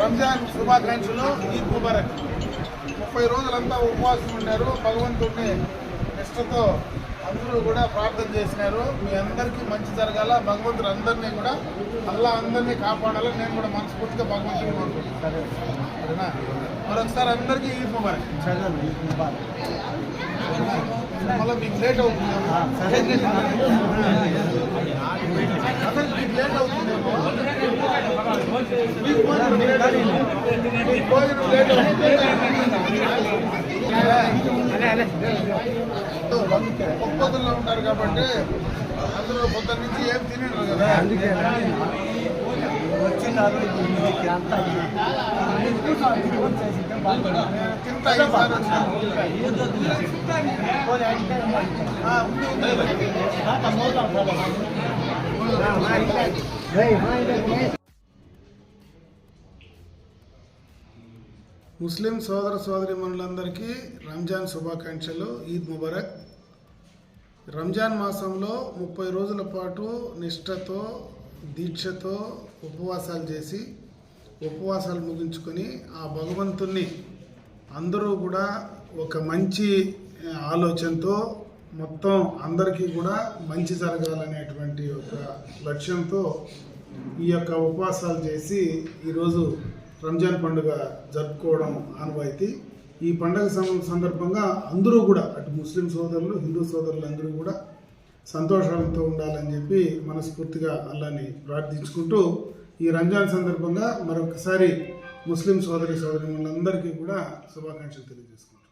రంజాన్ శుభాకాంక్షలు ఈద్ ముబారక్. ముప్పై రోజులంతా ఉపవాసం ఉన్నారు. భగవంతుడిని నిష్టతో అందరూ కూడా ప్రార్థన చేసినారు. మీ అందరికీ మంచి జరగాల. భగవంతుడు అందరినీ కూడా అల్లా అందరినీ కాపాడాలని నేను కూడా మనస్ఫూర్తిగా భగవంతుడిని కోరుకుంటున్నాను. సరేనా మరొకసారి అందరికీ ఈద్ ముబారక్. మళ్ళీ మీకు లేట్ అవుతుంది. ఒక్కొక్కరులో ఉంటారు కాబట్టి అందరూ పొద్దున్న నుంచి ఏం తినేరు కదా తింటా ఈసారి వచ్చిన. ముస్లిం సోదర సోదరి మనులందరికీ రంజాన్ శుభాకాంక్షలు ఈద్ ముబారక్. రంజాన్ మాసంలో ముప్పై రోజుల పాటు నిష్ఠతో దీక్షతో ఉపవాసాలు చేసి ఉపవాసాలు ముగించుకొని ఆ భగవంతుణ్ణి అందరూ కూడా ఒక మంచి ఆలోచనతో మొత్తం అందరికీ కూడా మంచి జరగాలనేటువంటి ఒక లక్ష్యంతో ఈ యొక్క ఉపవాసాలు చేసి ఈరోజు రంజాన్ పండుగ జరుపుకోవడం ఆనవాయితీ. ఈ పండుగ సందర్భంగా అందరూ కూడా అటు ముస్లిం సోదరులు హిందూ సోదరులు అందరూ కూడా సంతోషాలతో ఉండాలని చెప్పి మనస్ఫూర్తిగా అల్లాని ప్రార్థించుకుంటూ ఈ రంజాన్ సందర్భంగా మరొకసారి ముస్లిం సోదరి సోదరి కూడా శుభాకాంక్షలు తెలియజేసుకుంటాం